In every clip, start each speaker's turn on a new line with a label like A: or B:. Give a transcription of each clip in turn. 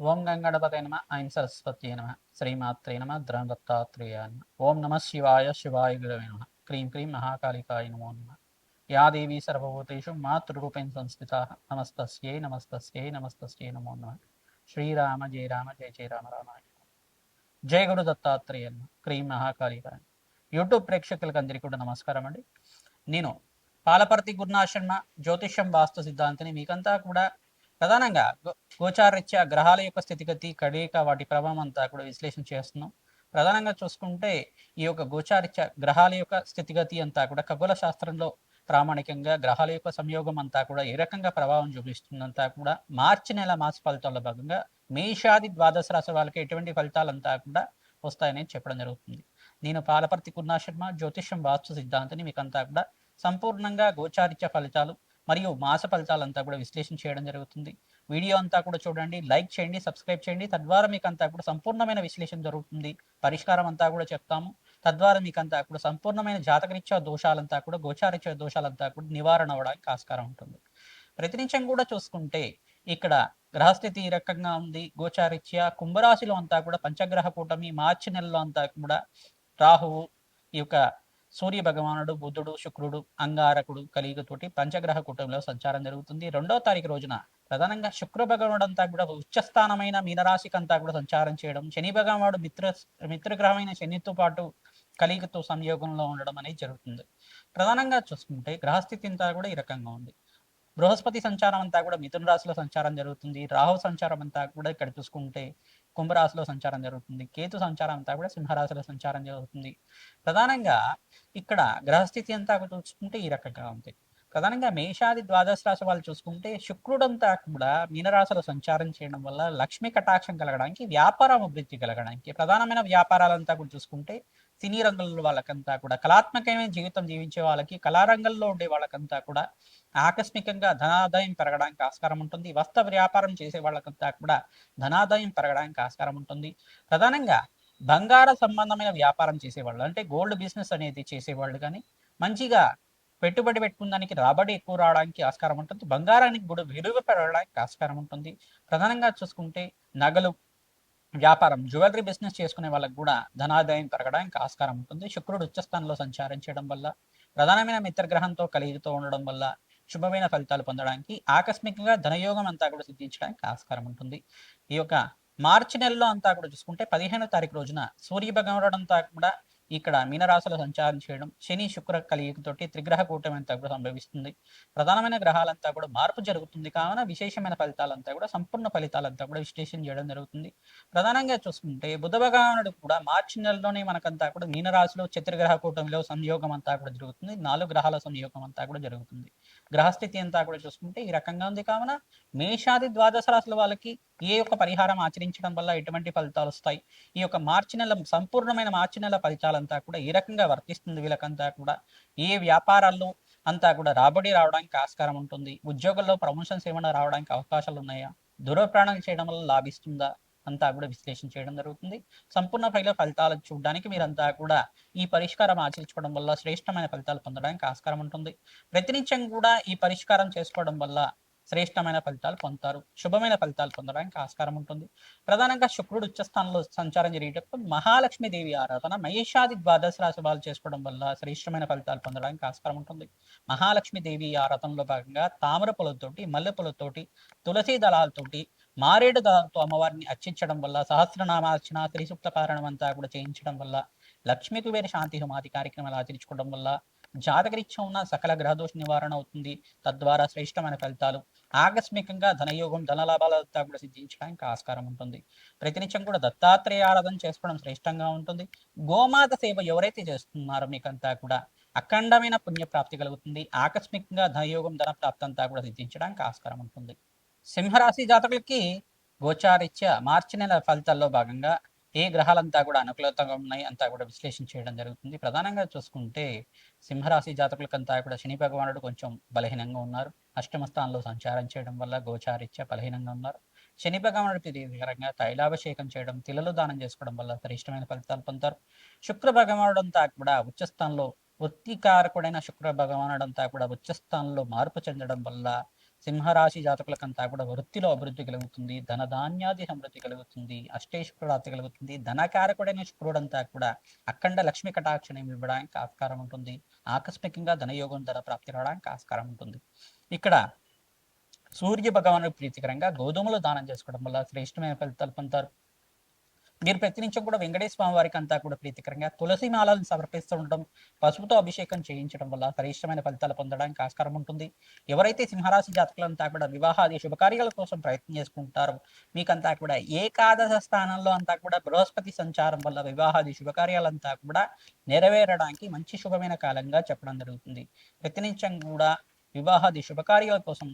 A: ఓం గంగణపతే నమ. ఐం సరస్వతి నమ. శ్రీమాత్రే నమ. ద్రదత్తాత్రేయ నమ. ఓం నమ శివాయ శివాయ గురవే నమ. క్రీం క్రీం మహాకాళికాయ నమో నమ. యా దేవీ సర్వభూతేషు మాతృరూపేణ సంస్థిత. నమస్తస్యై నమస్తస్యై నమస్తస్యై నమో నమ. శ్రీరామ జయ రామ జయ జయ రామ రామాయ జయ గురు దత్తాత్రేయ నమ. క్రీం మహాకాళికాయ యూట్యూబ్ ప్రేక్షకులకు అందరికీ కూడా నమస్కారం అండి. నేను పాలపర్తి గురునాశర్మ జ్యోతిష్యం వాస్తు సిద్ధాంతిని మీకంతా కూడా ప్రధానంగా గో- గోచారరీత్యా గ్రహాల యొక్క స్థితిగతి కడియక వాటి ప్రభావం అంతా కూడా విశ్లేషణ చేస్తున్నాం. ప్రధానంగా చూసుకుంటే ఈ యొక్క గోచారిత్య గ్రహాల యొక్క స్థితిగతి అంతా కూడా ఖగోళ శాస్త్రంలో ప్రామాణికంగా గ్రహాల యొక్క సంయోగం అంతా కూడా ఏ రకంగా ప్రభావం చూపిస్తుందంతా కూడా మార్చి నెల మాస ఫలితాల్లో భాగంగా మేషాది ద్వాదశ రాశి వాళ్ళకి ఎటువంటి ఫలితాలంతా కూడా వస్తాయని చెప్పడం జరుగుతుంది. నేను పాలపర్తి కున్నా శర్మ జ్యోతిష్యం వాస్తు సిద్ధాంతిని మీకంతా కూడా సంపూర్ణంగా గోచారిత్య ఫలితాలు మరియు మాస ఫలితాలంతా కూడా విశ్లేషణ చేయడం జరుగుతుంది. వీడియో అంతా కూడా చూడండి లైక్ చేయండి సబ్స్క్రైబ్ చేయండి. తద్వారా మీకు అంతా కూడా సంపూర్ణమైన విశ్లేషణ జరుగుతుంది. పరిష్కారం అంతా కూడా చెప్తాము. తద్వారా మీకు అంతా కూడా సంపూర్ణమైన జాతకరీత్యా దోషాలంతా కూడా గోచారీత్యా దోషాలంతా కూడా నివారణ అవడానికి ఆస్కారం ఉంటుంది. ప్రతినిత్యం కూడా చూసుకుంటే ఇక్కడ గ్రహస్థితి ఈ రకంగా ఉంది. గోచారిత్య కుంభరాశిలో అంతా కూడా పంచగ్రహ కూటమి మార్చి నెలలో అంతా కూడా రాహువు ఈ యొక్క సూర్య భగవానుడు బుద్ధుడు శుక్రుడు అంగారకుడు కలియుగతోటి పంచగ్రహ కూటమిలో సంచారం జరుగుతుంది. రెండో తారీఖు రోజున ప్రధానంగా శుక్ర భగవానుడు అంతా కూడా ఉచ్చస్థానమైన మీనరాశికి అంతా కూడా సంచారం చేయడం శని భగవానుడు మిత్ర మిత్రగ్రహమైన శనితో పాటు కలియుగతో సంయోగంలో ఉండడం అనేది జరుగుతుంది. ప్రధానంగా చూసుకుంటే గ్రహస్థితి అంతా కూడా ఈ రకంగా ఉంది. బృహస్పతి సంచారం అంతా కూడా మిథున రాశిలో సంచారం జరుగుతుంది. రాహు సంచారం అంతా కూడా ఇక్కడ చూసుకుంటే కుంభరాశిలో సంచారం జరుగుతుంది. కేతు సంచారం అంతా కూడా సింహరాశిలో సంచారం జరుగుతుంది. ప్రధానంగా ఇక్కడ గ్రహస్థితి అంతా కూడా చూసుకుంటే ఈ రకంగా ఉంది. ప్రధానంగా మేషాది ద్వాదశ రాశి వాళ్ళు చూసుకుంటే శుక్రుడంతా కూడా మీనరాశిలో సంచారం చేయడం వల్ల లక్ష్మీ కటాక్షం కలగడానికి వ్యాపారం అభివృద్ధి కలగడానికి ప్రధానమైన వ్యాపారాలంతా కూడా చూసుకుంటే సినీ రంగంలో వాళ్ళకంతా కూడా కళాత్మకమైన జీవితం జీవించే వాళ్ళకి కళారంగంలో ఉండే వాళ్ళకంతా కూడా ఆకస్మికంగా ధనాదాయం పెరగడానికి ఆస్కారం ఉంటుంది. వస్త్ర వ్యాపారం చేసే వాళ్ళకంతా కూడా ధనాదాయం పెరగడానికి ఆస్కారం ఉంటుంది. ప్రధానంగా బంగార సంబంధమైన వ్యాపారం చేసేవాళ్ళు అంటే గోల్డ్ బిజినెస్ అనేది చేసేవాళ్ళు కానీ మంచిగా పెట్టుబడి పెట్టుకున్నానికి రాబడి ఎక్కువ రావడానికి ఆస్కారం ఉంటుంది. బంగారానికి కూడా విలువ పెరగడానికి ఆస్కారం ఉంటుంది. ప్రధానంగా చూసుకుంటే నగలు వ్యాపారం జ్యువెలరీ బిజినెస్ చేసుకునే వాళ్ళకి కూడా ధనాదాయం పెరగడానికి ఆస్కారం ఉంటుంది. శుక్రుడు ఉచ్చస్థానంలో సంచారం చేయడం వల్ల ప్రధానమైన మిత్రగ్రహంతో కలిగితో ఉండడం వల్ల శుభమైన ఫలితాలు పొందడానికి ఆకస్మికంగా ధనయోగం అంతా కూడా సిద్ధించడానికి ఆస్కారం ఉంటుంది. ఈ యొక్క మార్చి నెలలో అంతా కూడా చూసుకుంటే పదిహేనో తారీఖు రోజున సూర్య భగవానుడు అంతా కూడా ఇక్కడ మీనరాశిలో సంచారం చేయడం శని శుక్ర కలియుగతోటి త్రిగ్రహ కూటమి అంతా కూడా సంభవిస్తుంది. ప్రధానమైన గ్రహాలంతా కూడా మార్పు జరుగుతుంది. కావున విశేషమైన ఫలితాలంతా కూడా సంపూర్ణ ఫలితాలంతా కూడా విశ్లేషణ చేయడం జరుగుతుంది. ప్రధానంగా చూసుకుంటే బుధ భగవానుడు కూడా మార్చి నెలలోనే మనకంతా కూడా మీనరాశిలో చతుర్గ్రహ కూటమిలో సంయోగం అంతా కూడా జరుగుతుంది. నాలుగు గ్రహాల సంయోగం అంతా కూడా జరుగుతుంది. గ్రహస్థితి అంతా కూడా చూసుకుంటే ఈ రకంగా ఉంది. కావున మేషాది ద్వాదశ రాశుల వాళ్ళకి ఏ యొక్క పరిహారం ఆచరించడం వల్ల ఎటువంటి ఫలితాలు వస్తాయి? ఈ యొక్క మార్చి నెల సంపూర్ణమైన మార్చి నెల ఫలితాలంతా కూడా ఏ రకంగా వర్తిస్తుంది వీళ్ళకంతా కూడా. ఏ వ్యాపారాల్లో అంతా కూడా రాబడి రావడానికి ఆస్కారం ఉంటుంది? ఉద్యోగంలో ప్రమోషన్స్ ఏమైనా రావడానికి అవకాశాలు ఉన్నాయా? దూరప్రాణాలు చేయడం వల్ల లాభిస్తుందా? అంతా కూడా విశ్లేషణ చేయడం జరుగుతుంది. సంపూర్ణ ఫైల ఫలితాలు చూడడానికి మీరంతా కూడా ఈ పరిష్కారం ఆచరించుకోవడం వల్ల శ్రేష్టమైన ఫలితాలు పొందడానికి ఆస్కారం ఉంటుంది. ప్రతినిత్యం కూడా ఈ పరిష్కారం చేసుకోవడం వల్ల శ్రేష్టమైన ఫలితాలు పొందుతారు. శుభమైన ఫలితాలు పొందడానికి ఆస్కారం ఉంటుంది. ప్రధానంగా శుక్రుడు ఉచ్చస్థానంలో సంచారం జరిగేటప్పుడు మహాలక్ష్మీదేవి ఆరాధన మహేషాది ద్వాదశ రాశి వాళ్ళు చేసుకోవడం వల్ల శ్రేష్టమైన ఫలితాలు పొందడానికి ఆస్కారం ఉంటుంది. మహాలక్ష్మి దేవి ఆరాధనలో భాగంగా తామర పొలతోటి మల్లె పొలతోటి తులసి దళాలతోటి మారేడు దాంతో అమ్మవారిని అర్చించడం వల్ల సహస్రనామార్చన త్రిసూక్త పారాయణం అంతా కూడా చేయించడం వల్ల లక్ష్మీ కుబేర శాంతి హోమాది కార్యక్రమాలు ఆచరించుకోవడం వల్ల జాతకరీత్యం ఉన్న సకల గ్రహదోష నివారణ అవుతుంది. తద్వారా శ్రేష్టమైన ఫలితాలు ఆకస్మికంగా ధనయోగం ధనలాభాలతో కూడా సిద్ధించడానికి ఆస్కారం ఉంటుంది. ప్రతినిత్యం కూడా దత్తాత్రేయ ఆరాధన చేసుకోవడం శ్రేష్టంగా ఉంటుంది. గోమాత సేవ ఎవరైతే చేస్తున్నారో మీకంతా కూడా అఖండమైన పుణ్యప్రాప్తి కలుగుతుంది. ఆకస్మికంగా ధనయోగం ధన ప్రాప్తి అంతా కూడా సిద్ధించడానికి ఆస్కారం ఉంటుంది. సింహరాశి జాతకులకి గోచారిత్య మార్చి నెల ఫలితాల్లో భాగంగా ఏ గ్రహాలంతా కూడా అనుకూలతగా ఉన్నాయి అంతా కూడా విశ్లేషణ చేయడం జరుగుతుంది. ప్రధానంగా చూసుకుంటే సింహరాశి జాతకులకంతా కూడా శని భగవానుడు కొంచెం బలహీనంగా ఉన్నారు. అష్టమ స్థానంలో సంచారం చేయడం వల్ల గోచారిత్య బలహీనంగా ఉన్నారు. శని భగవానుడి ప్రీతికరంగా తైలాభిషేకం చేయడం తిలలు దానం చేసుకోవడం వల్ల శ్రేష్టమైన ఫలితాలు పొందుతారు. శుక్ర భగవానుడు అంతా కూడా ఉచ్చస్థానంలో వృత్తికారకుడైన శుక్ర భగవానుడు అంతా కూడా ఉచ్చస్థానంలో మార్పు చెందడం వల్ల సింహరాశి జాతకులకంతా కూడా వృత్తిలో అభివృద్ధి కలుగుతుంది ధన ధాన్యాది సమృద్ధి కలుగుతుంది అష్టేశ్వర కలుగుతుంది ధనకారకుడైన శుక్రుడంతా కూడా అఖండ లక్ష్మి కటాక్షణం ఇవ్వడానికి ఆస్కారం ఉంటుంది. ఆకస్మికంగా ధనయోగం ధన ప్రాప్తి రావడానికి ఆస్కారం ఉంటుంది. ఇక్కడ సూర్య భగవాను ప్రీతికరంగా గోధుమలు దానం చేసుకోవడం వల్ల శ్రేష్టమైన ఫలితాలు పొందుతారు. మీరు ప్రతినిత్యం కూడా వెంకటేశ్వర స్వామి వారికి అంతా కూడా ప్రీతికరంగా తులసి మాలను సమర్పిస్తూ ఉండడం పసుపుతో అభిషేకం చేయించడం వల్ల శ్రేష్టమైన ఫలితాలు పొందడానికి ఆస్కారం ఉంటుంది. ఎవరైతే సింహరాశి జాతకులంతా కూడా వివాహాది శుభకార్యాల కోసం ప్రయత్నం చేసుకుంటారో మీకంతా కూడా ఏకాదశ స్థానంలో అంతా కూడా బృహస్పతి సంచారం వల్ల వివాహాది శుభకార్యాలంతా కూడా నెరవేరడానికి మంచి శుభమైన కాలంగా చెప్పడం జరుగుతుంది. ప్రతినిత్యం కూడా వివాహాది శుభకార్యాల కోసం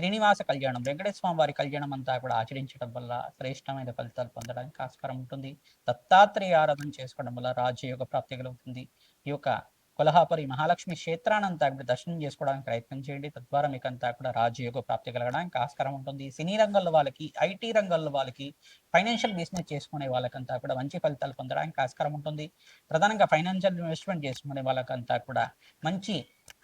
A: శ్రీనివాస కళ్యాణం వెంకటేశ్వర స్వామి వారి కళ్యాణం అంతా కూడా ఆచరించడం వల్ల శ్రేష్టమైన ఫలితాలు పొందడానికి ఆస్కారం ఉంటుంది. దత్తాత్రేయ ఆరాధన చేసుకోవడం వల్ల రాజయోగ ప్రాప్తి కలుగుతుంది. ఈ యొక్క కొలహాపురి మహాలక్ష్మి క్షేత్రానంతా కూడా దర్శనం చేసుకోవడానికి ప్రయత్నం చేయండి. తద్వారా మీకు అంతా కూడా రాజయోగ ప్రాప్తి కలగడానికి ఆస్కారం ఉంటుంది. సినీ రంగంలో వాళ్ళకి ఐటీ రంగంలో వాళ్ళకి ఫైనాన్షియల్ బిజినెస్ చేసుకునే వాళ్ళకంతా కూడా మంచి ఫలితాలు పొందడానికి ఆస్కారం ఉంటుంది. ప్రధానంగా ఫైనాన్షియల్ ఇన్వెస్ట్మెంట్ చేసుకునే వాళ్ళకంతా కూడా మంచి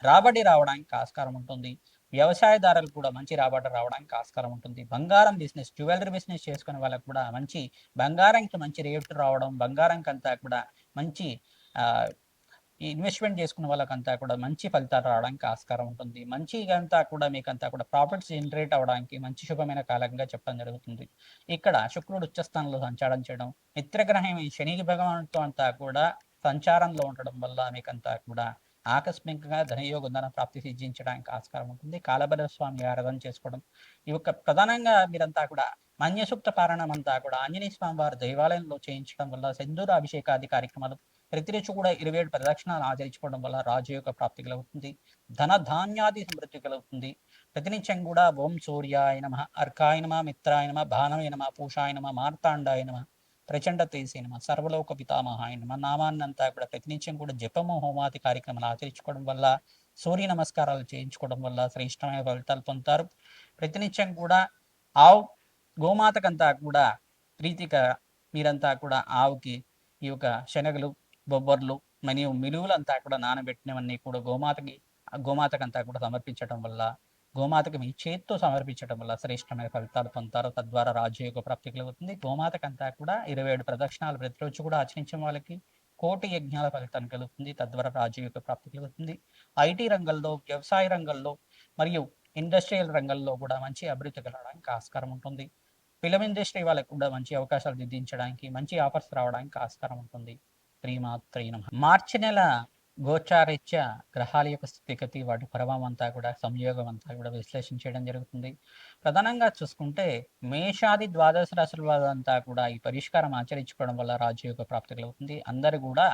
A: రాబడి రావడానికి ఆస్కారం ఉంటుంది. వ్యవసాయదారులు కూడా మంచి రాబడి రావడానికి ఆస్కారం ఉంటుంది. బంగారం బిజినెస్ జ్యువెలరీ బిజినెస్ చేసుకునే వాళ్ళకి కూడా మంచి బంగారంకి మంచి రేటు రావడం బంగారంకి అంతా కూడా మంచి ఇన్వెస్ట్మెంట్ చేసుకున్న వాళ్ళకంతా కూడా మంచి ఫలితాలు రావడానికి ఆస్కారం ఉంటుంది. మంచిగంతా కూడా మీకంతా కూడా ప్రాఫిట్స్ జనరేట్ అవడానికి మంచి శుభమైన కాలంగా చెప్పడం జరుగుతుంది. ఇక్కడ శుక్రుడు ఉచ్చస్థానంలో సంచారం చేయడం మిత్రగ్రహం శని భగవానుతో అంతా కూడా సంచారంలో ఉండడం వల్ల మీకంతా కూడా ఆకస్మికంగా ధనయోగ ధన ప్రాప్తి సిద్ధించడానికి ఆస్కారం ఉంటుంది. కాలభైరవ స్వామి ఆరాధన చేసుకోవడం. ఈ యొక్క ప్రధానంగా మీరంతా కూడా మన్యసూక్త పారాయణం అంతా కూడా ఆంజనేయ స్వామి వారి దేవాలయంలో చేయించడం వల్ల సింధూర అభిషేకాది కార్యక్రమాలు ప్రతిరోజు కూడా ఇరవై ఏడు ప్రదక్షిణాలు ఆచరించుకోవడం వల్ల రాజయోగ ప్రాప్తి కలుగుతుంది. ధన ధాన్యాది సమృద్ధి కలుగుతుంది. ప్రతినిత్యం కూడా ఓం సూర్యాయ నమ అర్కాయ నమ మిత్రాయ నమ భానవయ నమ పూషాయ నమ మార్తాండాయ నమ ప్రచండ తేసేనమ సర్వలోక పితామహాయ నామాన్ని నామాన్నంతా కూడా ప్రతినిత్యం కూడా జపము హోమాది కార్యక్రమాలు ఆచరించుకోవడం వల్ల సూర్య నమస్కారాలు చేయించుకోవడం వల్ల శ్రేష్టమైన ఫలితాలు పొందుతారు. ప్రతినిత్యం కూడా ఆవు గోమాతకంతా కూడా ప్రీతిగా మీరంతా కూడా ఆవుకి ఈ యొక్క శనగలు బొబ్బర్లు మరియు మిలువులంతా కూడా నానబెట్టినవన్నీ కూడా గోమాతకి గోమాతకంతా కూడా సమర్పించడం వల్ల గోమాతకి మీ చేత్తో సమర్పించడం వల్ల శ్రేష్టమైన ఫలితాలు పొందుతారు. తద్వారా రాజయోగ ప్రాప్తి కలుగుతుంది. గోమాతకంతా కూడా ఇరవై ఏడు ప్రదక్షిణాలు ప్రతిరోజు కూడా ఆచరించిన వాళ్ళకి కోటి యజ్ఞాల ఫలితం కలుగుతుంది. తద్వారా రాజయోగ ప్రాప్తి కలుగుతుంది. ఐటీ రంగంలో వ్యవసాయ రంగంలో మరియు ఇండస్ట్రియల్ రంగంలో కూడా మంచి అభివృద్ధి కలగడానికి ఆస్కారం ఉంటుంది. ఫిలిం ఇండస్ట్రీ వాళ్ళకి కూడా మంచి అవకాశాలు దిద్దించడానికి మంచి ఆఫర్స్ రావడానికి ఆస్కారం ఉంటుంది. త్రీ మార్చి నెల గోచారీత్య గ్రహాల యొక్క స్థితిగతి వాటి ప్రభావం అంతా కూడా సంయోగం అంతా కూడా విశ్లేషణ చేయడం జరుగుతుంది. ప్రధానంగా చూసుకుంటే మేషాది ద్వాదశ రాశుల అంతా కూడా ఈ పరిష్కారం ఆచరించుకోవడం వల్ల రాజయోగ ప్రాప్తి కలుగుతుంది. అందరు కూడా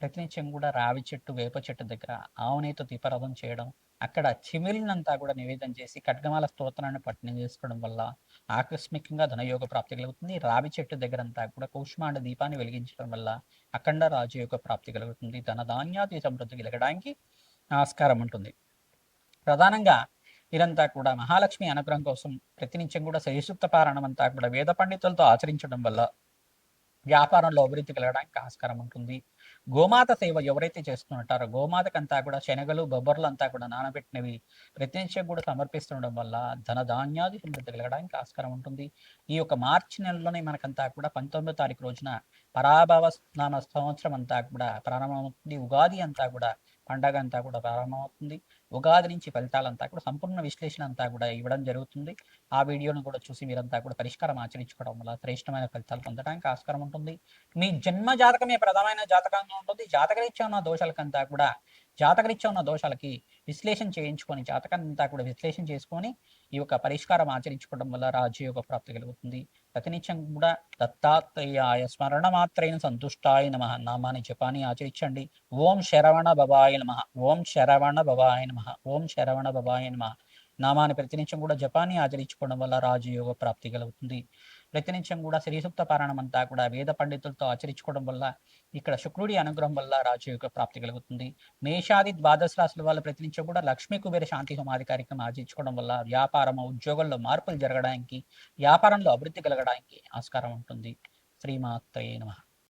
A: ప్రతినిత్యం కూడా రావి చెట్టు వేప చెట్టు దగ్గర ఆవునేతో దీపారాధన చేయడం అక్కడ చిమిలినంతా కూడా నివేదన చేసి ఖడ్గమాల స్తోత్రాన్ని పట్టణం చేసుకోవడం వల్ల ఆకస్మికంగా ధనయోగ ప్రాప్తి కలుగుతుంది. రావి చెట్టు దగ్గర అంతా కూడా కౌష్మాండ దీపాన్ని వెలిగించడం వల్ల అఖండ రాజయోగ ప్రాప్తి కలుగుతుంది. ధన ధాన్యాది సమృద్ధి కలగడానికి ఆస్కారం ఉంటుంది. ప్రధానంగా వీరంతా కూడా మహాలక్ష్మి అనుగ్రహం కోసం ప్రతినిత్యం కూడా సరిసూక్త పారాయణం అంతా కూడా వేద పండితులతో ఆచరించడం వల్ల వ్యాపారంలో అభివృద్ధి కలగడానికి ఆస్కారం ఉంటుంది. గోమాత సేవ ఎవరైతే చేస్తుంటారో గోమాతకంతా కూడా శనగలు బొబ్బర్లు అంతా కూడా నానబెట్టినవి ప్రతినిత్యం కూడా సమర్పిస్తుండడం వల్ల ధన ధాన్యాది సమృద్ధి కలగడానికి ఆస్కారం ఉంటుంది. ఈ యొక్క మార్చి నెలలోనే మనకంతా కూడా పంతొమ్మిదో తారీఖు రోజున పరాభవ స్నాన సంవత్సరం అంతా కూడా ప్రారంభమవుతుంది. ఉగాది అంతా కూడా పండగ అంతా కూడా ప్రారంభమవుతుంది. ఉగాది నుంచి ఫలితాలంతా కూడా సంపూర్ణ విశ్లేషణ అంతా కూడా ఇవ్వడం జరుగుతుంది. ఆ వీడియోను కూడా చూసి మీరంతా కూడా పరిష్కారం ఆచరించుకోవడం వల్ల శ్రేష్టమైన ఫలితాలు పొందడానికి ఆస్కారం ఉంటుంది. మీ జన్మ జాతకమే ప్రధానమైన జాతకంగా ఉంటుంది. జాతకరీత్యా ఉన్న దోషాలకంతా కూడా జాతకరీత్యా ఉన్న దోషాలకి విశ్లేషణ చేయించుకొని జాతకంతా అంతా కూడా విశ్లేషణ చేసుకొని ఈ యొక్క పరిష్కారం ఆచరించుకోవడం వల్ల రాజయోగ ప్రాప్తి కలుగుతుంది. ప్రతినిత్యం కూడా దత్తాత్రేయాయ స్మరణ మాత్రైన సంతుష్టాయ నమ. నామాన్ని జపాన్ని ఆచరించండి. ఓం శరవణ బబాయ నమ. ఓం శరవణ బబాయ నమ. ఓం శరవణ బబాయ నమ. నామాన్ని ప్రతినిత్యం కూడా జపాన్ని ఆచరించుకోవడం వల్ల రాజయోగ ప్రాప్తి కలుగుతుంది. ప్రతినిత్యం కూడా శ్రీసూక్త పారాయణం అంతా కూడా వేద పండితులతో ఆచరించుకోవడం వల్ల ఇక్కడ శుక్రుడి అనుగ్రహం వల్ల రాజయోగ ప్రాప్తి కలుగుతుంది. మేషాది ద్వాదశ రాశుల వల్ల ప్రతినిత్యం కూడా లక్ష్మీ కుబేర శాంతి సమాధి కార్యక్రమం ఆచరించుకోవడం వల్ల వ్యాపారం ఉద్యోగంలో మార్పులు జరగడానికి వ్యాపారంలో అభివృద్ధి కలగడానికి ఆస్కారం ఉంటుంది. శ్రీమాత్రే నమ.